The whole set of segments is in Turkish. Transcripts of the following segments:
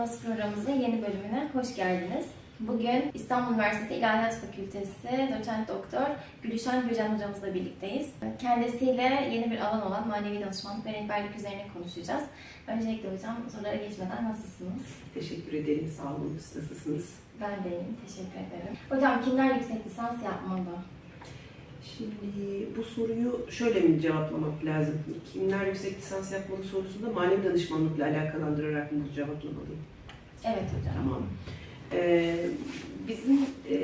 Nasıl programımızın yeni bölümüne hoş geldiniz. Bugün İstanbul Üniversitesi İlahiyat Fakültesi doçent doktor Gülüşen Gürcan hocamızla birlikteyiz. Kendisiyle yeni bir alan olan manevi danışmanlık ve rehberlik üzerine konuşacağız. Öncelikle hocam sorulara geçmeden nasılsınız? Teşekkür ederim. Sağ olun. Nasılsınız? Ben de iyiyim, teşekkür ederim. Hocam kimler yüksek lisans yapmalı? Şimdi bu soruyu şöyle mi cevaplamak lazım? Kimler yüksek lisans yapmalı sorusunda manevi danışmanlıkla alakalandırarak mı cevaplamalıyım? Evet hocam. Tamam. Ee, bizim e,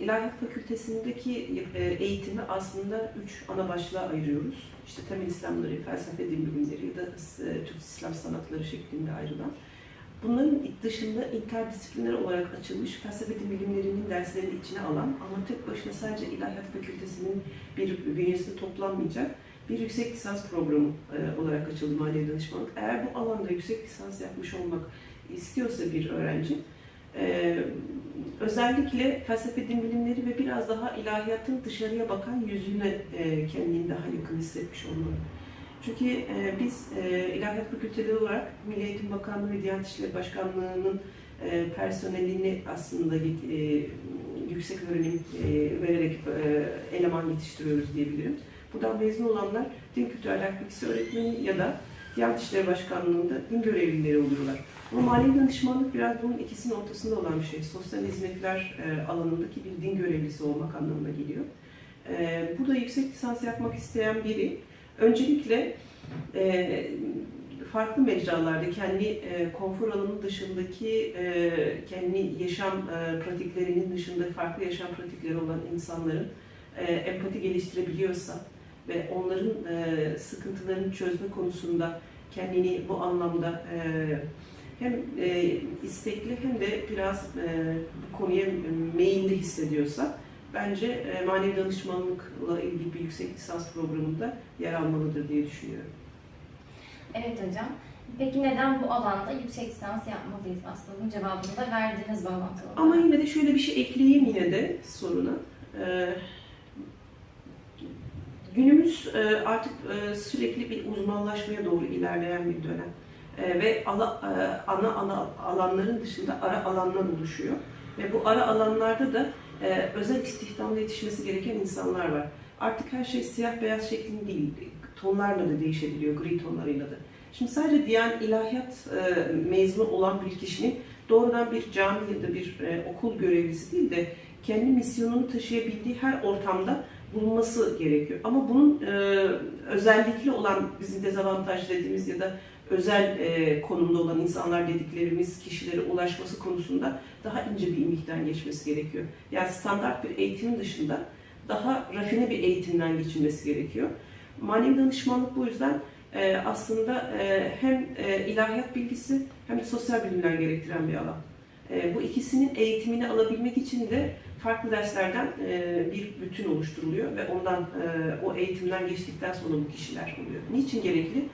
İlahiyat Fakültesindeki e, eğitimi aslında üç ana başlığa ayırıyoruz. İşte temel İslamları, felsefe din bilimleri ya da e, Türk İslam sanatları şeklinde ayrılan. Bunların dışında interdisipliner olarak açılmış felsefe bilimlerinin derslerini içine alan ama tek başına sadece İlahiyat Fakültesinin bir bünyesinde toplanmayacak bir yüksek lisans programı e, olarak açıldı manevi danışmanlık. Eğer bu alanda yüksek lisans yapmış olmak istiyorsa bir öğrenci, e, özellikle felsefe din bilimleri ve biraz daha ilahiyatın dışarıya bakan yüzüne e, kendini daha yakın hissetmiş olmalı. Çünkü e, biz e, ilahiyat fakülteleri olarak Milli Eğitim Bakanlığı ve Diyanet İşleri Başkanlığı'nın e, personelini aslında e, yüksek öğrenim e, vererek e, eleman yetiştiriyoruz diyebilirim. Buradan mezun olanlar din kültürü ahlak bilgisi öğretmeni ya da Diyanet İşleri Başkanlığı'nda din görevlileri oluyorlar. Ama manevi danışmanlık biraz bunun ikisinin ortasında olan bir şey. Sosyal hizmetler e, alanındaki bir din görevlisi olmak anlamına geliyor. E, burada yüksek lisans yapmak isteyen biri öncelikle e, farklı mecralarda kendi e, konfor alanı dışındaki e, kendi yaşam e, pratiklerinin dışında farklı yaşam pratikleri olan insanların e, empati geliştirebiliyorsa ve onların e, sıkıntılarını çözme konusunda kendini bu anlamda e, hem e, istekli hem de biraz e, bu konuya meyilli hissediyorsa bence e, manevi danışmanlıkla ilgili bir yüksek lisans programında yer almalıdır diye düşünüyorum. Evet hocam. Peki neden bu alanda yüksek lisans yapmalıyız? Aslında bunun cevabını da verdiniz bağlantılı. Ama yine de şöyle bir şey ekleyeyim yine de soruna. Ee, günümüz e, artık e, sürekli bir uzmanlaşmaya doğru ilerleyen bir dönem. E, ve ala, e, ana ana alanların dışında ara alanlar oluşuyor. Ve bu ara alanlarda da e, özel istihdamda yetişmesi gereken insanlar var. Artık her şey siyah beyaz şeklinde değil, tonlarla da değişebiliyor, gri tonlarıyla da. Şimdi sadece diyan ilahiyat e, mezunu olan bir kişinin doğrudan bir cami ya da bir e, okul görevlisi değil de kendi misyonunu taşıyabildiği her ortamda bulunması gerekiyor. Ama bunun e, özellikli olan bizim dezavantaj dediğimiz ya da özel e, konumda olan insanlar dediklerimiz kişilere ulaşması konusunda daha ince bir imihten geçmesi gerekiyor. Yani standart bir eğitim dışında daha rafine bir eğitimden geçilmesi gerekiyor. Manevi danışmanlık bu yüzden e, aslında e, hem e, ilahiyat bilgisi hem de sosyal bilimler gerektiren bir alan. E, bu ikisinin eğitimini alabilmek için de farklı derslerden e, bir bütün oluşturuluyor ve ondan e, o eğitimden geçtikten sonra bu kişiler oluyor. Niçin gerekli?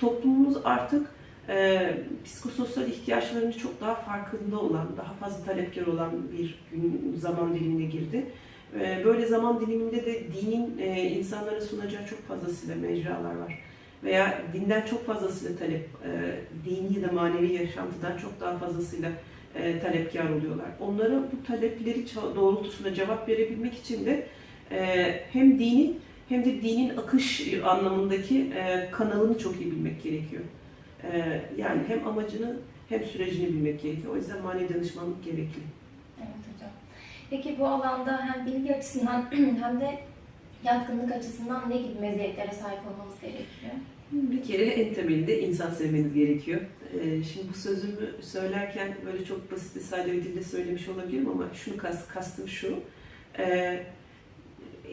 Toplumumuz artık e, psikososyal ihtiyaçlarını çok daha farkında olan, daha fazla talepkar olan bir gün, zaman dilimine girdi. E, böyle zaman diliminde de dinin e, insanlara sunacağı çok fazlasıyla mecralar var. Veya dinden çok fazlasıyla talep, e, dini ya da manevi yaşantıdan çok daha fazlasıyla e, talepkar oluyorlar. Onlara bu talepleri doğrultusunda cevap verebilmek için de e, hem dini hem de dinin akış anlamındaki e, kanalını çok iyi bilmek gerekiyor. E, yani hem amacını hem sürecini bilmek gerekiyor. O yüzden manevi danışmanlık gerekli. Evet hocam. Peki bu alanda hem bilgi açısından hem de yatkınlık açısından ne gibi meziyetlere sahip olmamız gerekiyor? Bir kere en temelinde insan sevmeniz gerekiyor. Ee, Şimdi bu sözümü söylerken böyle çok basit ve sade bir dille söylemiş olabilirim ama şunu kas- kastım şu.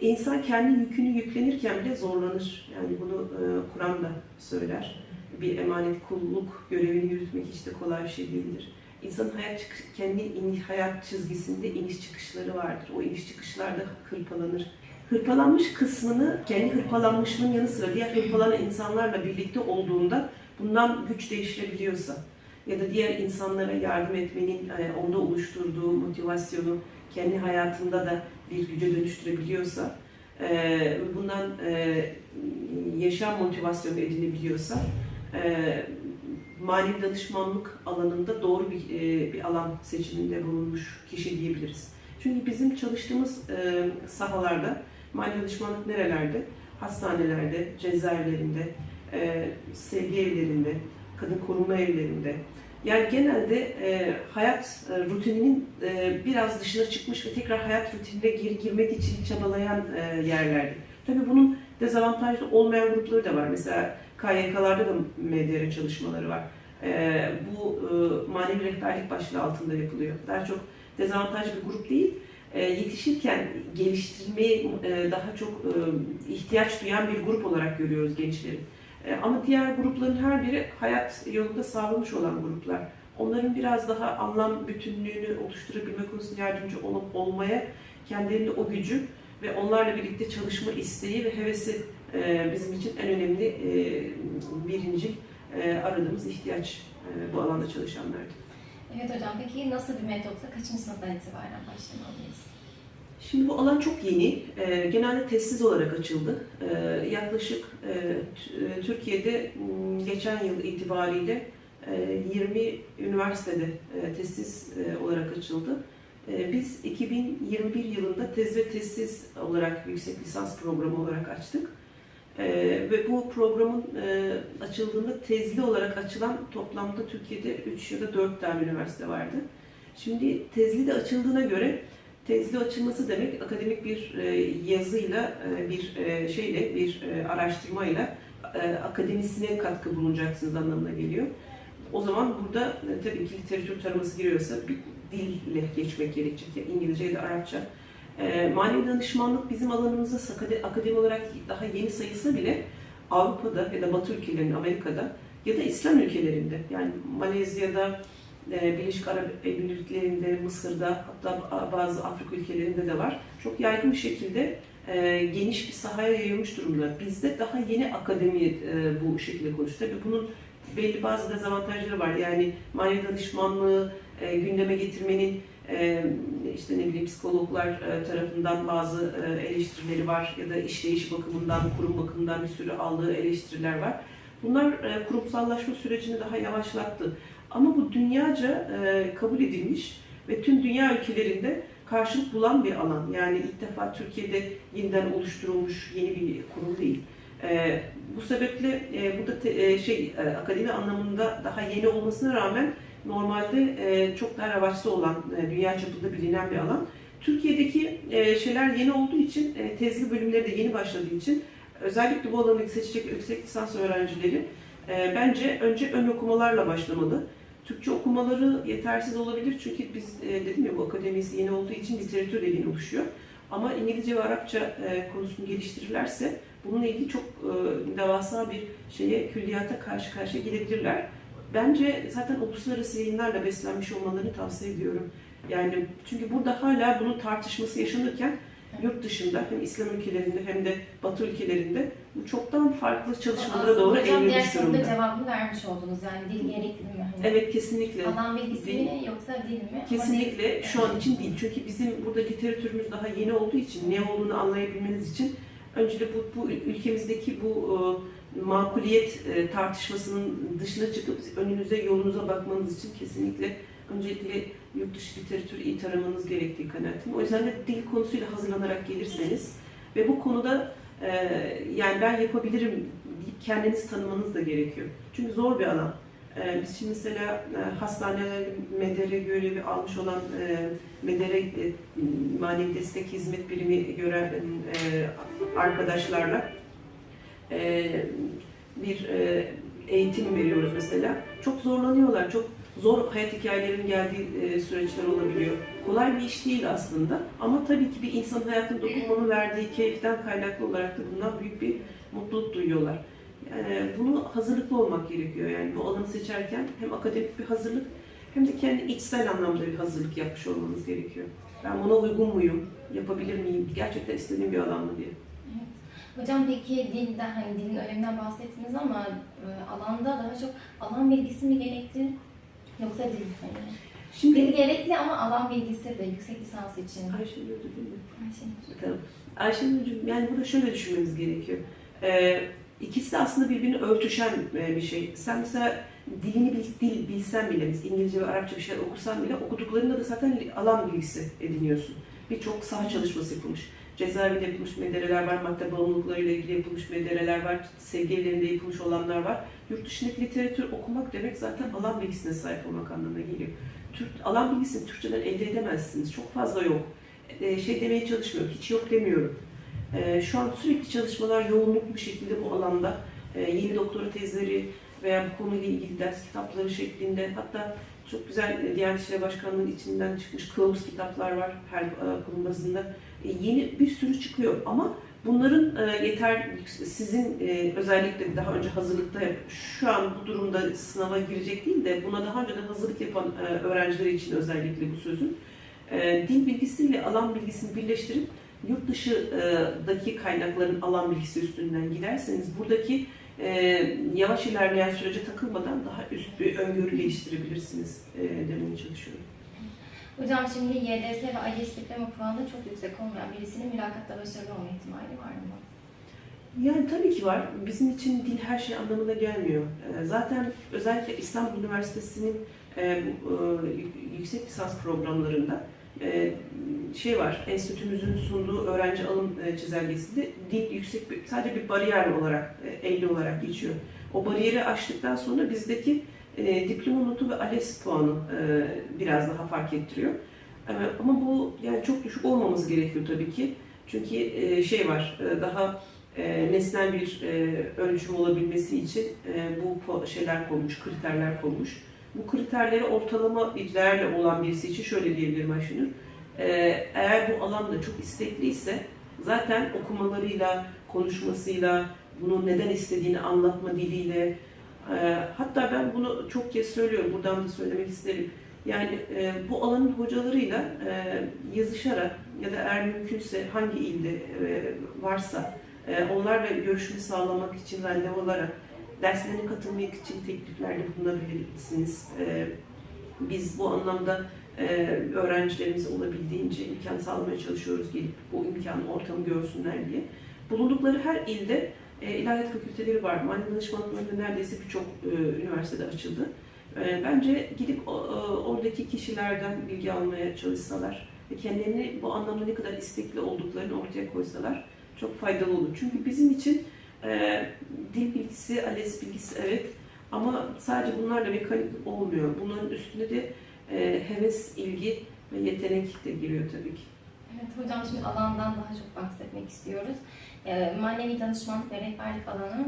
İnsan kendi yükünü yüklenirken bile zorlanır. Yani bunu e, Kur'an da söyler. Bir emanet kulluk görevini yürütmek hiç de kolay bir şey değildir. İnsanın hayat çıkış- kendi iniş, hayat çizgisinde iniş çıkışları vardır. O iniş çıkışlarda hırpalanır. Hırpalanmış kısmını kendi hırpalanmışlığının yanı sıra diğer hırpalanan insanlarla birlikte olduğunda bundan güç devşirebiliyorsa ya da diğer insanlara yardım etmenin e, onda oluşturduğu motivasyonu kendi hayatında da bir güce dönüştürebiliyorsa e, bundan e, yaşam motivasyonu edinebiliyorsa e, manevi danışmanlık alanında doğru bir, e, bir alan seçiminde bulunmuş kişi diyebiliriz. Çünkü bizim çalıştığımız e, sahalarda manevi danışmanlık nerelerde? Hastanelerde, cezaevlerinde, e, sevgi evlerinde, kadın koruma evlerinde. Yani genelde e, hayat e, rutininin e, biraz dışına çıkmış ve tekrar hayat rutinine geri girmek için çabalayan e, yerlerdi. Tabii bunun dezavantajlı olmayan grupları da var. Mesela KYK'larda da MDR çalışmaları var. E, bu e, manevi rehberlik başlığı altında yapılıyor. Daha çok dezavantajlı bir grup değil. E, yetişirken geliştirmeye e, daha çok e, ihtiyaç duyan bir grup olarak görüyoruz gençleri. E, ama diğer grupların her biri hayat yolunda savrulmuş olan gruplar. Onların biraz daha anlam bütünlüğünü oluşturabilme konusunda yardımcı olup olmaya kendilerinde o gücü ve onlarla birlikte çalışma isteği ve hevesi e, bizim için en önemli e, birinci aradığımız ihtiyaç bu alanda çalışanlardı. Evet hocam peki nasıl bir metotla kaçıncı sınıftan itibaren başlamalıyız? Şimdi bu alan çok yeni. E, genelde testsiz olarak açıldı. E, yaklaşık e, e, Türkiye'de geçen yıl itibariyle e, 20 üniversitede e, testsiz e, olarak açıldı. E, biz 2021 yılında tez ve testsiz olarak yüksek lisans programı olarak açtık. E, ve bu programın e, açıldığında tezli olarak açılan toplamda Türkiye'de 3 ya da 4 tane üniversite vardı. Şimdi tezli de açıldığına göre Tezli açılması demek akademik bir e, yazıyla, e, bir e, şeyle, bir araştırmayla akademisine katkı bulunacaksınız anlamına geliyor. O zaman burada tabii ki literatür taraması giriyorsa bir dille geçmek gerekecek. Yani İngilizce ya da Arapça. Manevi danışmanlık bizim alanımızda akademi olarak daha yeni sayılsa bile Avrupa'da ya da Batı ülkelerinde, Amerika'da ya da İslam ülkelerinde yani Malezya'da, Birleşik Arap Emirlikleri'nde, Mısır'da hatta bazı Afrika ülkelerinde de var. Çok yaygın bir şekilde e, geniş bir sahaya yayılmış durumda. Bizde daha yeni akademi e, bu şekilde konuştu. Tabii bunun belli bazı dezavantajları var. Yani manevi danışmanlığı e, gündeme getirmenin işte ne bileyim psikologlar tarafından bazı eleştirileri var ya da işleyiş bakımından, kurum bakımından bir sürü aldığı eleştiriler var. Bunlar kurumsallaşma sürecini daha yavaşlattı. Ama bu dünyaca e, kabul edilmiş ve tüm dünya ülkelerinde karşılık bulan bir alan. Yani ilk defa Türkiye'de yeniden oluşturulmuş yeni bir kurum değil. E, bu sebeple e, burada te- e, şey e, akademi anlamında daha yeni olmasına rağmen normalde e, çok daha revaçta olan, e, dünya çapında bilinen bir alan. Türkiye'deki e, şeyler yeni olduğu için, e, tezli bölümleri de yeni başladığı için özellikle bu alanı seçecek yüksek lisans öğrencileri e, bence önce ön okumalarla başlamalı. Türkçe okumaları yetersiz olabilir çünkü biz e, dedim ya bu akademisi yeni olduğu için literatür de yeni oluşuyor. Ama İngilizce ve Arapça e, konusunu geliştirirlerse bununla ilgili çok e, devasa bir şeye, külliyata karşı karşıya gelebilirler. Bence zaten uluslararası yayınlarla beslenmiş olmalarını tavsiye ediyorum. Yani çünkü burada hala bunun tartışması yaşanırken yurt dışında hem İslam ülkelerinde hem de Batı ülkelerinde bu çoktan farklı çalışmalara Aslında doğru hocam diğer soruda durumda. cevabını vermiş oldunuz. Yani dil gerekli mi? Hani Evet kesinlikle. Alan bilgisi Dil- mi yoksa dil mi? Ama Kesinlikle dil- şu an için değil. Çünkü bizim burada literatürümüz daha yeni olduğu için, ne olduğunu anlayabilmeniz için önce de bu, bu ülkemizdeki bu e, makuliyet e, tartışmasının dışına çıkıp önünüze, yolunuza bakmanız için kesinlikle öncelikle yurt dışı literatürü iyi taramanız gerektiği kanaatim. O yüzden de dil konusuyla hazırlanarak gelirseniz ve bu konuda e, yani ben yapabilirim deyip kendinizi tanımanız da gerekiyor. Çünkü zor bir alan. Ee, Biz şimdi mesela e, hastaneler MEDER'e görevi almış olan e, MEDER'e e, manevi destek hizmet birimi gören e, arkadaşlarla e, bir e, eğitim veriyoruz mesela. Çok zorlanıyorlar, çok zor hayat hikayelerinin geldiği e, süreçler olabiliyor. Kolay bir iş değil aslında ama tabii ki bir insanın hayatına dokunmanın verdiği keyiften kaynaklı olarak da bundan büyük bir mutluluk duyuyorlar. Yani bunu hazırlıklı olmak gerekiyor. Yani bu alanı seçerken hem akademik bir hazırlık hem de kendi içsel anlamda bir hazırlık yapmış olmanız gerekiyor. Ben buna uygun muyum? Yapabilir miyim? Gerçekten istediğim bir alan mı diye. Hocam peki dilde hani dilin öneminden bahsettiniz ama e, alanda daha çok alan bilgisi mi gerekli yoksa mi? Hani Şimdi dil gerekli ama alan bilgisi de yüksek lisans için. Ayşe öyle değil mi? Ayşe. Tamam. Ayşenur'cum yani burada şöyle düşünmemiz gerekiyor. Ee, ikisi de aslında birbirini örtüşen e, bir şey. Sen mesela dilini bil, dil bilsen bile, biz İngilizce ve Arapça bir şeyler okusan bile okuduklarında da zaten alan bilgisi ediniyorsun. Birçok saha çalışması yapılmış. Cezaevinde yapılmış medreseler var, madde bağımlılıklarıyla ilgili yapılmış medreseler var, sevgi evlerinde yapılmış olanlar var. Yurt dışındaki literatür okumak demek zaten alan bilgisine sahip olmak anlamına geliyor. Türk, alan bilgisini Türkçeden elde edemezsiniz. Çok fazla yok. Ee, şey demeye çalışmıyorum, hiç yok demiyorum. Ee, şu an sürekli çalışmalar yoğunluklu bir şekilde bu alanda. Ee, yeni doktora tezleri veya bu konuyla ilgili ders kitapları şeklinde hatta çok güzel e, Diyanet İşleri Başkanlığı'nın içinden çıkmış kılavuz kitaplar var her e, kurum. E, yeni bir sürü çıkıyor ama bunların e, yeter sizin e, özellikle daha önce hazırlıkta şu an bu durumda sınava girecek değil de buna daha önceden hazırlık yapan e, öğrenciler için özellikle bu sözün e, dil bilgisiyle alan bilgisini birleştirip yurt dışındaki kaynakların alan bilgisi üstünden giderseniz buradaki e, yavaş ilerleyen sürece takılmadan daha üst bir öngörü geliştirebilirsiniz e, demeye çalışıyorum. Hocam şimdi YDS ve IELTS diploma puanı çok yüksek olmayan birisinin mülakatta başarılı olma ihtimali var mı? Yani tabii ki var. Bizim için dil her şey anlamına gelmiyor. Ee, Zaten özellikle İstanbul Üniversitesi'nin e, e, yüksek lisans programlarında şey var, enstitümüzün sunduğu öğrenci alım e, çizelgesinde dil yüksek bir, sadece bir bariyer olarak, e, 50 olarak geçiyor. O bariyeri aştıktan sonra bizdeki e, diploma notu ve ALES puanı e, biraz daha fark ettiriyor. E, ama bu yani çok düşük olmaması gerekiyor tabii ki. Çünkü e, şey var, e, daha e, nesnel bir e, ölçüm olabilmesi için e, bu şeyler konmuş, kriterler konmuş. Bu kriterleri ortalama bir değerle olan birisi için şöyle diyebilirim Ayşenur. E, eğer bu alanda çok istekliyse zaten okumalarıyla, konuşmasıyla, bunu neden istediğini anlatma diliyle, e, hatta ben bunu çok kez söylüyorum, buradan da söylemek isterim. Yani e, bu alanın hocalarıyla e, yazışarak ya da eğer mümkünse hangi ilde e, varsa ee, Onlarla görüşme sağlamak için randevu olarak derslerine katılmak için tekliflerde bulunabilirsiniz. Ee, Biz bu anlamda e, öğrencilerimize olabildiğince imkan sağlamaya çalışıyoruz gelip bu imkanı, ortamı görsünler diye. Bulundukları her ilde e, ilahiyat fakülteleri var. Manevi danışmanlıklarında neredeyse birçok e, üniversitede açıldı. Bence gidip oradaki kişilerden bilgi almaya çalışsalar ve kendilerini bu anlamda ne kadar istekli olduklarını ortaya koysalar çok faydalı olur. Çünkü bizim için e, dil bilgisi, ALES bilgisi evet ama sadece bunlarla mekanik olmuyor. Bunların üstüne de e, heves, ilgi ve yetenek de giriyor tabii ki. Evet hocam şimdi alandan daha çok bahsetmek istiyoruz. Ee, manevi danışmanlık ve rehberlik alanı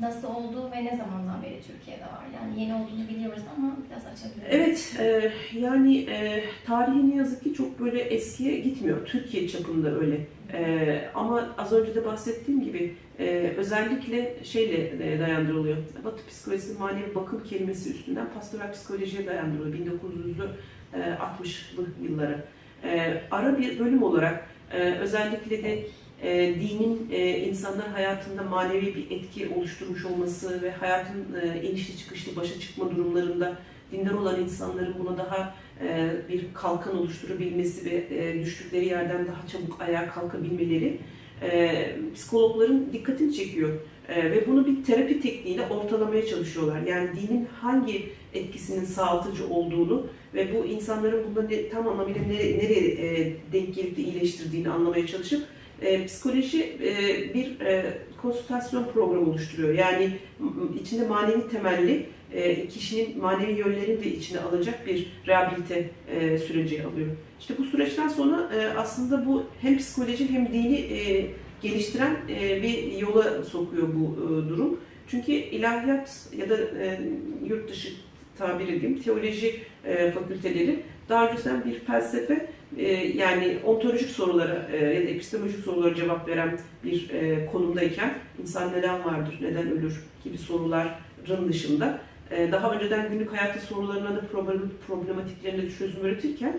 nasıl oldu ve ne zamandan beri Türkiye'de var? Yani yeni olduğunu biliyoruz ama biraz açabilir Evet, e, yani e, tarihi ne yazık ki çok böyle eskiye gitmiyor. Türkiye çapında öyle. E, ama az önce de bahsettiğim gibi e, özellikle şeyle e, dayandırılıyor. Batı psikolojisi manevi bakım kelimesi üstünden pastoral psikolojiye dayandırılıyor 1960'lı e, 60'lı yıllara. E, ara bir bölüm olarak e, özellikle de e, dinin e, insanlar hayatında manevi bir etki oluşturmuş olması ve hayatın e, inişli çıkışlı başa çıkma durumlarında dindar olan insanların buna daha e, bir kalkan oluşturabilmesi ve e, düştükleri yerden daha çabuk ayağa kalkabilmeleri e, psikologların dikkatini çekiyor. E, ve bunu bir terapi tekniğiyle ortalamaya çalışıyorlar. Yani dinin hangi etkisinin sağaltıcı olduğunu ve bu insanların bunda tam anlamıyla nereye, nereye e, denk gelip de iyileştirdiğini anlamaya çalışıp e, psikoloji e, bir e, konsültasyon programı oluşturuyor. Yani içinde manevi temelli e, kişinin manevi yönlerini de içine alacak bir rehabilite e, süreci alıyor. İşte bu süreçten sonra e, aslında bu hem psikoloji hem dini e, geliştiren e, bir yola sokuyor bu e, durum. Çünkü ilahiyat ya da e, yurt dışı tabir edeyim teoloji e, fakülteleri daha önceden bir felsefe yani ontolojik sorulara e, ya da epistemolojik sorulara cevap veren bir e, konumdayken insan neden vardır, neden ölür gibi soruların dışında e, daha önceden günlük hayatı sorularına da problem- problematiklerine de çözüm üretirken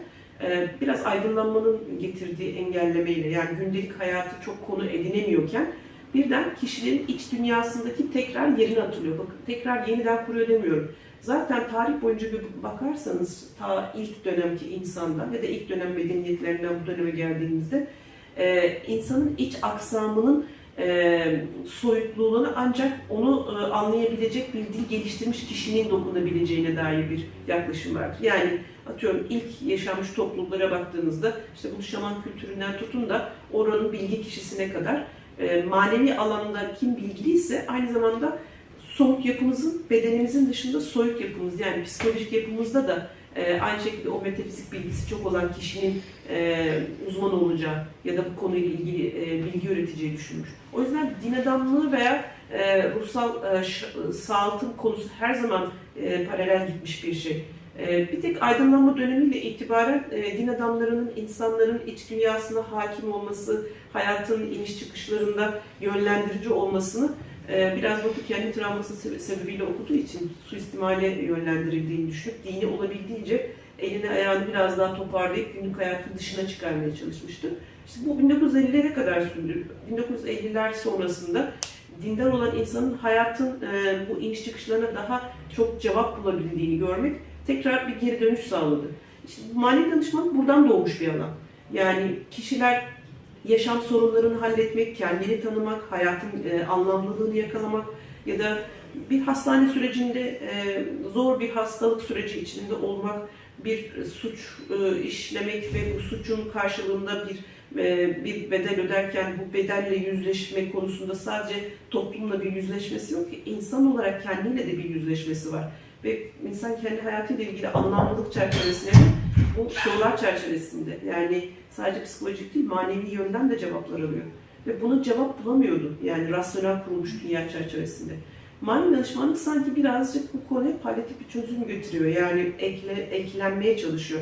biraz aydınlanmanın getirdiği engellemeyle yani gündelik hayatı çok konu edinemiyorken birden kişinin iç dünyasındaki tekrar yerini hatırlıyor. Bakın tekrar yeniden kuruyor demiyorum. Zaten tarih boyunca bir bakarsanız ta ilk dönemki insandan ya da ilk dönem medeniyetlerinden bu döneme geldiğimizde e, insanın iç aksamının e, soyutluğunu ancak onu e, anlayabilecek bir dil geliştirmiş kişinin dokunabileceğine dair bir yaklaşım vardır. Yani atıyorum ilk yaşanmış topluluklara baktığınızda işte bu şaman kültüründen tutun da oranın bilgi kişisine kadar e, manevi alanda kim bilgiliyse aynı zamanda somut yapımızın bedenimizin dışında soyut yapımız yani psikolojik yapımızda da e, aynı şekilde o metafizik bilgisi çok olan kişinin e, uzman olacağı ya da bu konuyla ilgili bilgi üreteceği düşünmüş. O yüzden din adamlığı veya ruhsal e, konusu her zaman paralel gitmiş bir şey. E, bir tek aydınlanma dönemiyle itibaren e, din adamlarının insanların iç dünyasına hakim olması, hayatın iniş çıkışlarında yönlendirici olmasını e, biraz Batı kendi travması sebe- sebebiyle okuduğu için suistimale yönlendirildiğini düşünüp dini olabildiğince elini ayağını biraz daha toparlayıp günlük hayatın dışına çıkarmaya çalışmıştı. İşte bu 1950'lere kadar sürdü. 1950'ler sonrasında dindar olan insanın hayatın e, bu iniş çıkışlarına daha çok cevap bulabildiğini görmek tekrar bir geri dönüş sağladı. İşte manevi danışmanlık buradan doğmuş bir alan. Yani kişiler yaşam sorunlarını halletmek, kendini tanımak, hayatın e, anlamlılığını yakalamak ya da bir hastane sürecinde e, zor bir hastalık süreci içinde olmak, bir suç e, işlemek ve bu suçun karşılığında bir e, bir bedel öderken bu bedelle yüzleşme konusunda sadece toplumla bir yüzleşmesi yok ki insan olarak kendiyle de bir yüzleşmesi var. Ve insan kendi hayatıyla ilgili anlamlılık çerçevesinde bu sorular çerçevesinde yani sadece psikolojik değil manevi yönden de cevaplar alıyor. Ve buna cevap bulamıyordu yani rasyonel kurulmuş dünya çerçevesinde. Manevi danışmanlık sanki birazcık bu konuya palyatif bir çözüm getiriyor. Yani ekle, eklenmeye çalışıyor.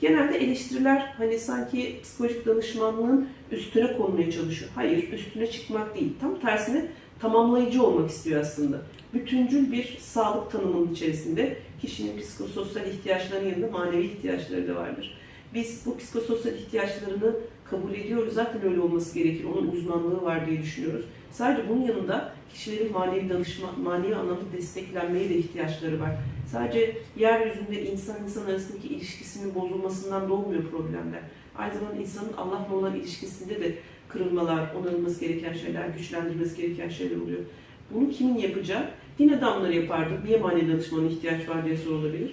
Genelde eleştiriler hani sanki psikolojik danışmanlığın üstüne konmaya çalışıyor. Hayır, üstüne çıkmak değil. Tam tersine tamamlayıcı olmak istiyor aslında. Bütüncül bir sağlık tanımının içerisinde kişinin psikososyal ihtiyaçlarının yanında manevi ihtiyaçları da vardır. Biz bu psikososyal ihtiyaçlarını kabul ediyoruz. Zaten öyle olması gerekir. Onun uzmanlığı var diye düşünüyoruz. Sadece bunun yanında kişilerin manevi danışma, manevi anlamda desteklenmeye de ihtiyaçları var. Sadece yeryüzünde insan insan arasındaki ilişkisinin bozulmasından doğmuyor problemler. Aynı zamanda insanın Allah'la olan ilişkisinde de kırılmalar, onarılması gereken şeyler, güçlendirilmesi gereken şeyler oluyor. Bunu kimin yapacağı? Din adamları yapardı. Niye manevi danışmana ihtiyaç var diye sorulabilir.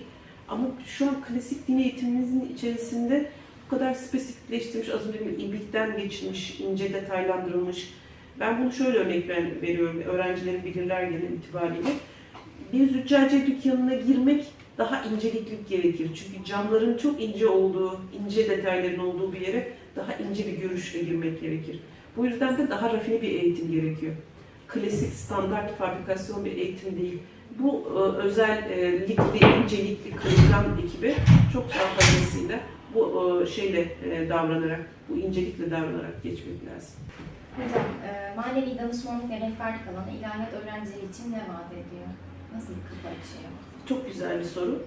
Ama şu an klasik din eğitimimizin içerisinde bu kadar spesifikleştirilmiş, az önce ibrikten geçilmiş, ince detaylandırılmış. Ben bunu şöyle örnek ver- veriyorum, öğrencilerin bilirler genel itibariyle. Bir züccaciye dükkanına girmek daha incelikli gerekir. Çünkü camların çok ince olduğu, ince detayların olduğu bir yere daha ince bir görüşle girmek gerekir. Bu yüzden de daha rafine bir eğitim gerekiyor. Klasik, standart fabrikasyon bir eğitim değil. Bu e, özellikli, incelikli, kırılgan ekibi çok daha fazlasıyla bu e, şeyle e, davranarak, bu incelikle davranarak geçmek lazım. Hocam, e, manevi danışmanlık ve rehberlik alanı ilahiyat öğrencileri için ne vaat ediyor? Nasıl bir kapı açıyor? Çok güzel bir soru.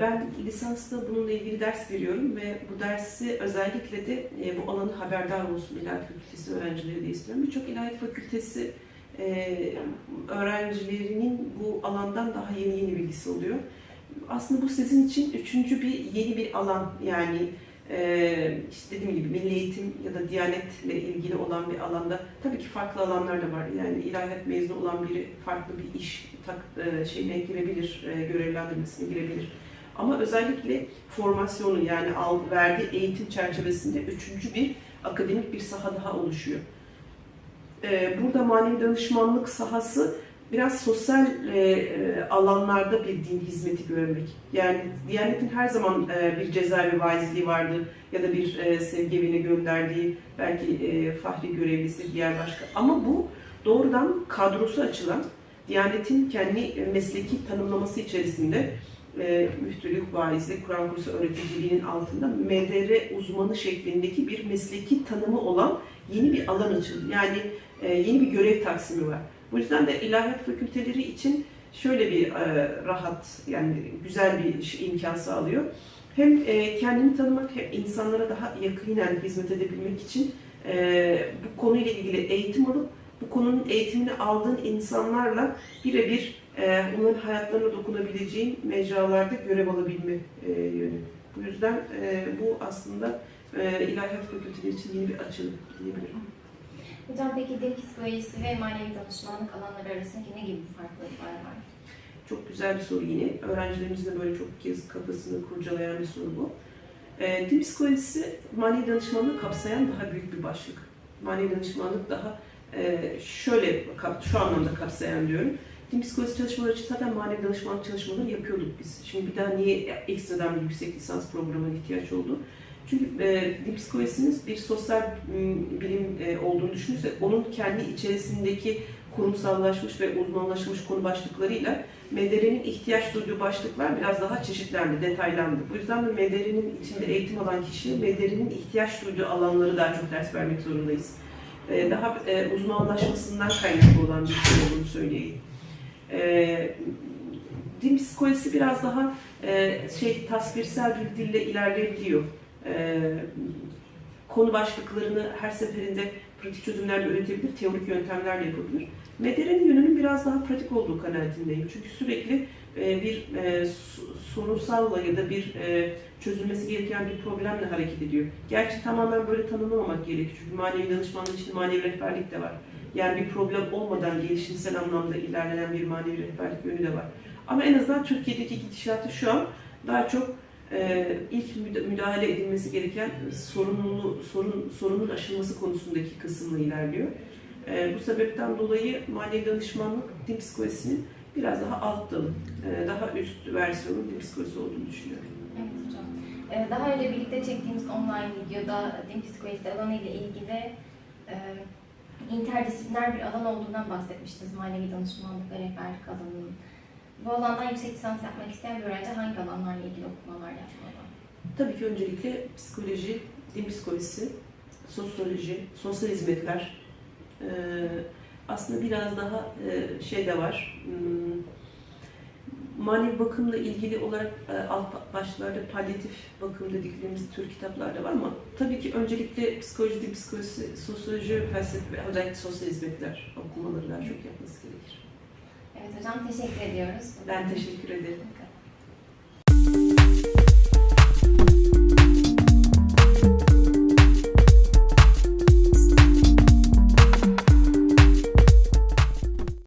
Ben lisansta bununla ilgili ders veriyorum ve bu dersi özellikle de bu alanı haberdar olsun İlahiyat Fakültesi öğrencileri de istiyorum. Birçok İlahiyat Fakültesi e, öğrencilerinin bu alandan daha yeni yeni bilgisi oluyor. Aslında bu sizin için üçüncü bir yeni bir alan yani e, işte dediğim gibi milli eğitim ya da diyanetle ilgili olan bir alanda tabii ki farklı alanlar da var. Yani ilahiyat mezunu olan biri farklı bir iş tak, e, şeyine girebilir, e, görevlendirmesine girebilir. Ama özellikle formasyonu yani al, verdiği eğitim çerçevesinde üçüncü bir akademik bir saha daha oluşuyor. E, burada manevi danışmanlık sahası biraz sosyal e, e, alanlarda bir din hizmeti görmek. Yani Diyanet'in her zaman e, bir cezaevi vaizliği vardı ya da bir sevgi evine gönderdiği belki fahri görevlisi diğer başka. Ama bu doğrudan kadrosu açılan Diyanet'in kendi mesleki tanımlaması içerisinde e, müftülük, vaizlik, Kur'an kursu öğreticiliğinin altında MDR uzmanı şeklindeki bir mesleki tanımı olan yeni bir alan açıldı. Yani yeni bir görev taksimi var. Bu yüzden de ilahiyat fakülteleri için şöyle bir e, rahat, yani güzel bir imkan sağlıyor. Hem e, kendini tanımak hem insanlara daha yakinen hizmet edebilmek için e, bu konuyla ilgili eğitim alıp bu konunun eğitimini aldığın insanlarla birebir e, onların hayatlarına dokunabileceğin mecralarda görev alabilme e, yönü. Bu yüzden e, bu aslında e, ilahiyat fakülteleri için yeni bir açılım diyebilirim. Hocam peki din psikolojisi ve manevi danışmanlık alanları arasındaki ne gibi farklılıklar var? Çok güzel bir soru yine. Öğrencilerimizin de böyle çok kez kafasını kurcalayan bir soru bu. E, din psikolojisi manevi danışmanlığı kapsayan daha büyük bir başlık. Manevi danışmanlık daha e, şöyle şu anlamda kapsayan diyorum. Din psikolojisi çalışmaları için zaten manevi danışmanlık çalışmaları yapıyorduk biz. Şimdi bir daha niye ekstradan bir yüksek lisans programına ihtiyaç oldu? Çünkü e, din psikolojisinin bir sosyal bilim e, olduğunu düşünürsek onun kendi içerisindeki kurumsallaşmış ve uzmanlaşmış konu başlıklarıyla MDR'nin ihtiyaç duyduğu başlıklar biraz daha çeşitlendi, detaylandı. Bu yüzden de MDR'nin içinde eğitim alan kişi MDR'nin ihtiyaç duyduğu alanları daha çok ders vermek zorundayız. Ee, Daha e, uzmanlaşmasından kaynaklı olan bir şey olduğunu söyleyeyim. Ee, Din psikolojisi biraz daha e, şey tasvirsel bir dille ilerleyebiliyor. Ee, Konu başlıklarını her seferinde pratik çözümlerle üretebilir, teorik yöntemlerle yapabilir. Medere'nin yönünün biraz daha pratik olduğu kanaatindeyim. Çünkü sürekli e, bir e, sorunsalla ya da bir e, çözülmesi gereken bir problemle hareket ediyor. Gerçi tamamen böyle tanımlamamak gerekiyor. Çünkü manevi danışmanlık için manevi rehberlik de var. Yani bir problem olmadan gelişimsel anlamda ilerlenen bir manevi rehberlik yönü de var. Ama en azından Türkiye'deki gidişatı şu an daha çok ilk müda- müdahale edilmesi gereken sorunlu, sorun, sorunun aşılması konusundaki kısımla ilerliyor. E, bu sebepten dolayı manevi danışmanlık din psikolojisinin biraz daha alt dalı, e, daha üst versiyonu din psikolojisi olduğunu düşünüyorum. Evet hocam. Ee, Daha önce birlikte çektiğimiz online videoda din psikolojisi alanı ile ilgili e, interdisipliner bir alan olduğundan bahsetmiştiniz manevi danışmanlık ve rehberlik alanının. Bu alandan yüksek lisans yapmak isteyen bir öğrenci hangi alanlarla ilgili okumalar yapmalı? Tabii ki öncelikle psikoloji, din psikolojisi, sosyoloji, sosyal hizmetler, e, aslında biraz daha e, şey de var, hmm, manevi bakımla ilgili olarak e, alt başlıklarda palyatif bakım dediklerimiz tür kitaplarda var ama tabii ki öncelikle psikoloji, din psikolojisi, sosyoloji, felsefe özellikle sosyal hizmetler okumaları daha çok yapması gerekir. Evet hocam teşekkür ediyoruz. Ben teşekkür ederim.